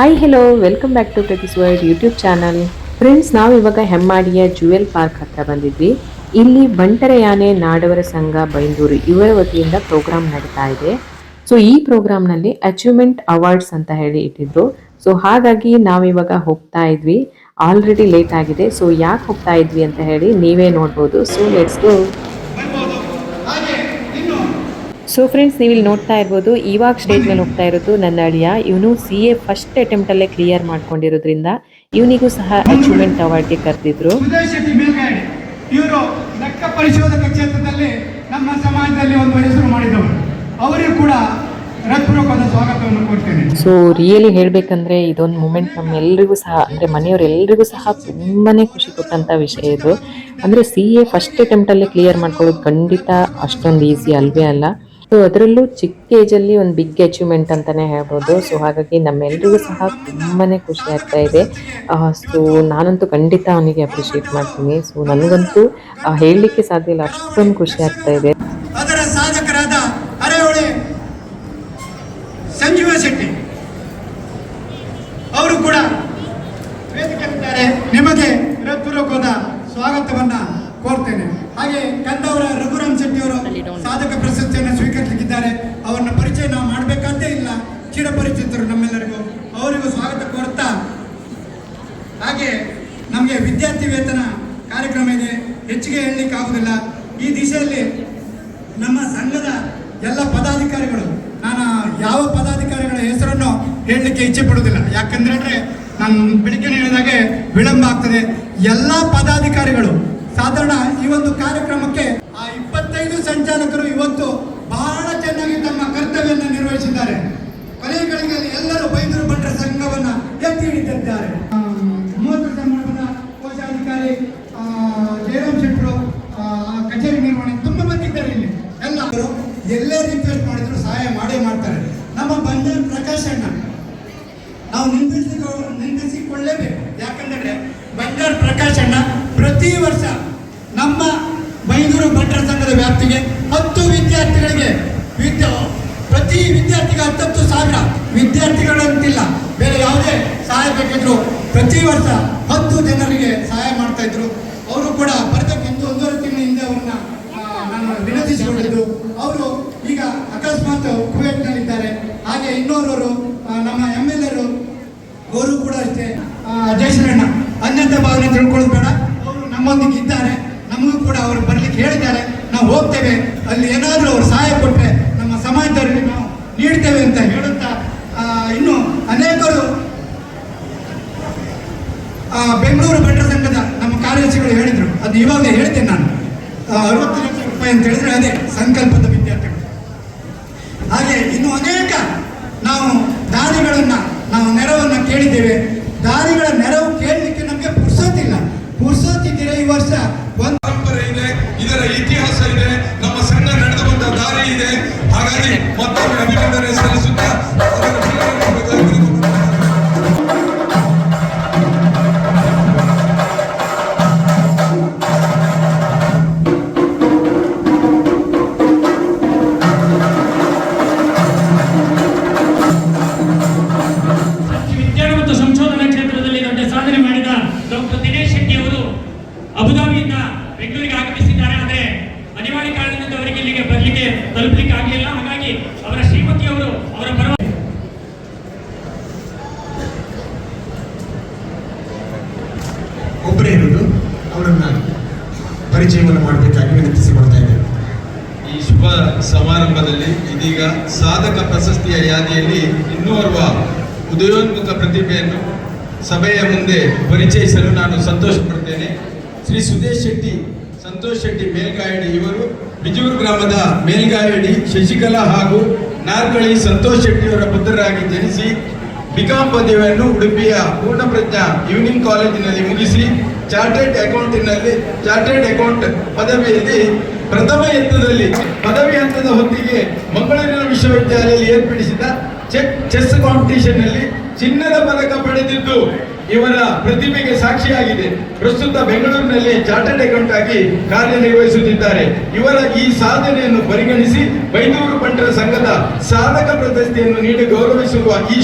Hi hello welcome back to Prathis world YouTube channel friends ನಾವು ಇವಾಗ ಹೆಮ್ಮಾಡಿಯ jewel park ಹತ್ರ ಬಂದಿದ್ವಿ. ಇಲ್ಲಿ ಬಂಟರ ಯಾನೆ ನಾಡವರ ಸಂಘ ಬೈಂದೂರು ಇವರ ವತಿಯಿಂದ ಪ್ರೋಗ್ರಾಮ್ ನಡೀತಾ ಇದೆ. ಸೊ ಈ ಪ್ರೋಗ್ರಾಮ್ನಲ್ಲಿ ಅಚೀವ್ಮೆಂಟ್ ಅವಾರ್ಡ್ಸ್ ಅಂತ ಹೇಳಿ ಇಟ್ಟಿದ್ರು. ಸೊ ಹಾಗಾಗಿ ನಾವಿವಾಗ ಹೋಗ್ತಾ ಇದ್ವಿ. ಆಲ್ರೆಡಿ ಲೇಟ್ ಆಗಿದೆ. ಸೊ ಯಾಕೆ ಹೋಗ್ತಾ ಇದ್ವಿ ಅಂತ ಹೇಳಿ ನೀವೇ ನೋಡ್ಬೋದು. So let's go so friends ನೀವು ಇಲ್ಲಿ ನೋಡ್ತಾ ಇರ್ಬೋದು ಇವಾಗ ಸ್ಟೇಜ್ ಮೇಲೆ ಹೋಗ್ತಾ ಇರೋದು ನನ್ನ ಅಳಿಯ. ಇವನು ಸಿ ಎ ಫಸ್ಟ್ ಅಟೆಂಪ್ಟಲ್ಲೇ ಕ್ಲಿಯರ್ ಮಾಡ್ಕೊಂಡಿರೋದ್ರಿಂದ ಇವನಿಗೂ ಸಹ ಅಚೀವ್ಮೆಂಟ್ ಅವಾರ್ಡ್ಗೆ ಕರೆದಿದ್ರು. ಇವರು ಲೆಕ್ಕ ಪರಿಶೋಧಕ ಕ್ಷೇತ್ರದಲ್ಲಿ ನಮ್ಮ ಸಮಾಜದಲ್ಲಿ ಒಂದು ಹೆಸರು ಮಾಡಿದವರು. ಅವರಿಗೂ ಕೂಡ ಸೊ ರಿಯಲಿ ಹೇಳ್ಬೇಕಂದ್ರೆ ಇದೊಂದು ಮೂಮೆಂಟ್ ನಮ್ಮೆಲ್ಲರಿಗೂ ಸಹ ಅಂದ್ರೆ ಮನೆಯವರೆಲ್ಲರಿಗೂ ಸಹ ತುಂಬಾನೇ ಖುಷಿ ಕೊಟ್ಟಂತ ವಿಷಯ ಇದು. ಅಂದ್ರೆ ಸಿ ಎ ಫಸ್ಟ್ ಅಟೆಂಪ್ಟ್ ಅಲ್ಲೇ ಕ್ಲಿಯರ್ ಮಾಡ್ಕೊಳ್ಳೋದು ಖಂಡಿತ ಅಷ್ಟೊಂದು ಈಸಿ ಅಲ್ವೇ ಅಲ್ಲ. ಸೊ ಅದರಲ್ಲೂ ಚಿಕ್ಕ ಏಜ್ ಅಲ್ಲಿ ಒಂದು ಬಿಗ್ ಅಚೀವ್ಮೆಂಟ್ ಅಂತಾನೆ ಹೇಳ್ಬೋದು. ಸೊ ಹಾಗಾಗಿ ನಮ್ಮೆಲ್ಲರಿಗೂ ಸಹ ತುಂಬಾ ಖುಷಿ ಆಗ್ತಾ ಇದೆ. ಸೊ ನಾನಂತೂ ಖಂಡಿತ ಅವನಿಗೆ ಅಪ್ರಿಷಿಯೇಟ್ ಮಾಡ್ತೀನಿ. ಸೊ ನನಗಂತೂ ಹೇಳಲಿಕ್ಕೆ ಸಾಧ್ಯ ಇಲ್ಲ. ಅಷ್ಟೊಂದು ಖುಷಿ ಆಗ್ತಾ ಇದೆ ಅದರ ಸಾಧಕರಾದ ಅರೆಹೊಳೆ ಸಂಜೀವ ಶೆಟ್ಟಿ ಅವರು ಕೂಡ ವೇದಿಕೆಯಲ್ಲಿದ್ದಾರೆ ನಿಮಗೆ ಹೃತ್ಪೂರ್ವಕವಾದ ಸ್ವಾಗತವನ್ನ ಕೋರ್ತೇನೆ ಹಾಗೆ ಕಂದವರ ರಘುರಾಮ್ ಶೆಟ್ಟಿ ಅವರು ಸಾಧಕ ಪ್ರಶಸ್ತಿಯನ್ನು ಸ್ವೀಕರಿಸಲಿಕ್ಕಿದ್ದಾರೆ ಅವರನ್ನ ಪರಿಚಯ ನಾವು ಮಾಡಬೇಕಂತೇ ಇಲ್ಲ ಚಿರಪರಿಚಿತರು ನಮ್ಮೆಲ್ಲರಿಗೂ ಅವರಿಗೂ ಸ್ವಾಗತ ಕೋರ್ತಾ ಹಾಗೆ ನಮಗೆ ವಿದ್ಯಾರ್ಥಿ ವೇತನ ಕಾರ್ಯಕ್ರಮ ಇದೆ ಹೆಚ್ಚಿಗೆ ಹೇಳಲಿಕ್ಕೆ ಆಗುದಿಲ್ಲ ದಿಶೆಯಲ್ಲಿ ನಮ್ಮ ಸಂಘದ ಎಲ್ಲ ಪದಾಧಿಕಾರಿಗಳು, ನಾನು ಯಾವ ಪದಾಧಿಕಾರಿಗಳ ಹೆಸರನ್ನು ಹೇಳಲಿಕ್ಕೆ ಇಚ್ಛೆ ಪಡುವುದಿಲ್ಲ. ಯಾಕಂದ್ರೆ ನಾನು ಬೆಳಿಗ್ಗೆ ಹೇಳಿದಾಗೆ ವಿಳಂಬ ಆಗ್ತದೆ. ಎಲ್ಲ ಪದಾಧಿಕಾರಿಗಳು, ಸಾಧಾರಣ ಈ ಒಂದು ಕಾರ್ಯಕ್ರಮಕ್ಕೆ ಆ ಇಪ್ಪತ್ತೈದು ಸಂಚಾಲಕರು ಇವತ್ತು ಬಹಳ ಚೆನ್ನಾಗಿ ತಮ್ಮ ಕರ್ತವ್ಯವನ್ನು ನಿರ್ವಹಿಸಿದ್ದಾರೆ. ಕೊನೆಗಳಿಗೆ ಎಲ್ಲರೂ ಬೈದರು, ಭಟ್ರ ಸಂಘವನ್ನ ಎತ್ತಿ ಹಿಡಿದಿದ್ದಾರೆ ಆ, ಮೂವತ್ತು ಸಂಬಳದ ಕೋಶಾಧಿಕಾರಿ ಆ, ಜಯರಾಮ್ ಶೆಟ್ಟರು ಆ, ಕಚೇರಿ ನಿರ್ವಹಣೆ ತುಂಬಾ ಮಂದಿ ಇದ್ದಾರೆ ಇಲ್ಲಿ ಎಲ್ಲ ಎಲ್ಲೇ ರಿಕ್ವೆಸ್ಟ್ ಮಾಡಿದ್ರು ಸಹಾಯ ಮಾಡೇ ಮಾಡ್ತಾರೆ ನಮ್ಮ ಬಂಜಾರ ಪ್ರಕಾಶ್ ಅಣ್ಣ ನಾವು ನಿರ್ಮಿಸಿಕೊ ನಿರ್ಮಿಸಿಕೊಳ್ಳೇಬೇಕು ಯಾಕಂದ್ರೆ ಬಂಜಾರ್ ಪ್ರಕಾಶ್ ಅಣ್ಣ ಪ್ರತಿ ವರ್ಷ ನಮ್ಮ ಮೈದೂರು ಭಟ್ರ ಸಂಘದ ವ್ಯಾಪ್ತಿಗೆ ಹತ್ತು ವಿದ್ಯಾರ್ಥಿಗಳಿಗೆ ವಿದ್ಯ, ಪ್ರತಿ ವಿದ್ಯಾರ್ಥಿಗೆ ಹತ್ತತ್ತು ಸಾವಿರ ವಿದ್ಯಾರ್ಥಿಗಳಂತಿಲ್ಲ ಬೇರೆ ಯಾವುದೇ ಸಹಾಯ ಬೇಕಿದ್ರು ಪ್ರತಿ ವರ್ಷ ಹತ್ತು ಜನರಿಗೆ ಸಹಾಯ ಮಾಡ್ತಾ ಇದ್ರು. ಅವರು ಕೂಡ ಬರ್ತಕ್ಕೆ ಒಂದು ಒಂದೂವರೆ ತಿಂಗಳ ಹಿಂದೆ ಅವ್ರನ್ನ ನಾನು ವಿನಂತಿಸಿಕೊಂಡಿದ್ದು. ಅವರು ಈಗ ಅಕಸ್ಮಾತ್ ಕುವೆಟ್ನಲ್ಲಿದ್ದಾರೆ ಹಾಗೆ ಇನ್ನೋರ್ವರು ಆ, ನಮ್ಮ ಎಂ ಎಲ್ ಎರು ಅವರು ಕೂಡ ಅಷ್ಟೇ ಆ, ಜಯಶ್ರೀಯಣ್ಣ ಅನ್ಯತೆ ಭಾವನೆ ತಿಳ್ಕೊಳ್ಳೋದು ಬೇಡ ಅವರು ನಮ್ಮೊಂದಿಗೆ ಇದ್ದಾರೆ ನಮಗೂ ಕೂಡ ಹೇಳಿದ್ದಾರೆ. ನಾವು ಹೋಗ್ತೇವೆ. ಅಲ್ಲಿ ಏನಾದರೂ ಅವ್ರು ಸಹಾಯ ಕೊಟ್ಟರೆ ನಮ್ಮ ಸಮಾಜದಲ್ಲಿ ನಾವು ನೀಡ್ತೇವೆ ಅಂತ ಹೇಳುತ್ತಾ ಇನ್ನು ಅನೇಕರು ಬೆಂಗಳೂರು ಭಟ್ರ ಸಂಘದ ನಮ್ಮ ಕಾರ್ಯದರ್ಶಿಗಳು ಹೇಳಿದರು. ಅದು ಇವಾಗಲೇ ಹೇಳ್ತೇನೆ ನಾನು. ಅರವತ್ತು ಲಕ್ಷ ರೂಪಾಯಿ ಅಂತ ಹೇಳಿದ್ರೆ ಅದೇ ಸಂಕಲ್ಪದ ವಿದ್ಯಾರ್ಥಿಗಳು. ಹಾಗೆ ಇನ್ನು ಅನೇಕ ನಾವು ದಾರಿಗಳನ್ನು, ನಾವು ನೆರವನ್ನು ಕೇಳಿದ್ದೇವೆ. ದಾರಿಗಳ ನೆರವು ಕೇಳಲಿಕ್ಕೆ ನಮಗೆ ಪುರ್ಸೋತಿಲ್ಲ ಪುರ್ಸೋತಿದ್ದೀರಾ ಈ ವರ್ಷ ಒಂದು ಬರಲಿಕ್ಕೆ ತಲುಪಲಿಕ್ಕೆ ಆಗಲಿಲ್ಲ ಹಾಗಾಗಿ ಅವರ ಶ್ರೀಮತಿ ಅವರು ಅವರ ಪರವಾಗಿ ಒಬ್ಬರೇ ಇರೋದು ಅವರನ್ನ ಪರಿಚಯವನ್ನು ಮಾಡಬೇಕಾಗಿ ವಿನಂತಿಸಿಕೊಳ್ತಾ ಇದ್ದೇನೆ. ಈ ಶುಭ ಸಮಾರಂಭದಲ್ಲಿ ಇದೀಗ ಸಾಧಕ ಪ್ರಶಸ್ತಿಯ ಯಾದಿಯಲ್ಲಿ ಇನ್ನೋರ್ವ ಉದಯೋನ್ಮುಖ ಪ್ರತಿಭೆಯನ್ನು ಸಭೆಯ ಮುಂದೆ ಪರಿಚಯಿಸಲು ನಾನು ಸಂತೋಷ ಪಡ್ತೇನೆ ಶ್ರೀ ಸುದೇಶ್ ಶೆಟ್ಟಿ ಸಂತೋಷ್ ಶೆಟ್ಟಿ ಮೇಲ್ಗಾಯಡಿ ಇವರು ಬಿಜೂರು ಗ್ರಾಮದ ಮೇಲ್ಗಾಯಡಿ ಶಶಿಕಲಾ ಹಾಗೂ ನಾರ್ಕಳಿ ಸಂತೋಷ್ ಶೆಟ್ಟಿಯವರ ಪುತ್ರರಾಗಿ ಜನಿಸಿ ಬಿಕಾಂ ಪದವಿಯನ್ನು ಉಡುಪಿಯ ಪೂರ್ಣಪ್ರಜ್ಞಾ ಈವ್ನಿಂಗ್ ಕಾಲೇಜಿನಲ್ಲಿ ಮುಗಿಸಿ ಚಾರ್ಟೆಡ್ ಅಕೌಂಟಿನಲ್ಲಿ ಚಾರ್ಟೆಡ್ ಅಕೌಂಟ್ ಪದವಿಯಲ್ಲಿ ಪ್ರಥಮ ಹಂತದಲ್ಲಿ ಪದವಿ ಹಂತದ ಹೊತ್ತಿಗೆ ಮಂಗಳೂರಿನ ವಿಶ್ವವಿದ್ಯಾಲಯದಲ್ಲಿ ಏರ್ಪಡಿಸಿದ ಚೆಕ್ ಚೆಸ್ ಕಾಂಪಿಟಿಷನ್ನಲ್ಲಿ ಚಿನ್ನದ ಪದಕ ಪಡೆದಿದ್ದು. ಇವರ ಪ್ರತಿಭೆಗೆ ಸಾಕ್ಷಿಯಾಗಿದೆ. ಪ್ರಸ್ತುತ ಬೆಂಗಳೂರಿನಲ್ಲಿ ಚಾರ್ಟರ್ಡ್ ಅಕೌಂಟ್ ಕಾರ್ಯನಿರ್ವಹಿಸುತ್ತಿದ್ದಾರೆ. ಇವರ ಈ ಸಾಧನೆಯನ್ನು ಪರಿಗಣಿಸಿ ಬೈಂದೂರು ಪಂಟರ ಸಂಘದ ಸಾಧಕ ಪ್ರಶಸ್ತಿಯನ್ನು ನೀಡಿ ಗೌರವಿಸುವ ಈ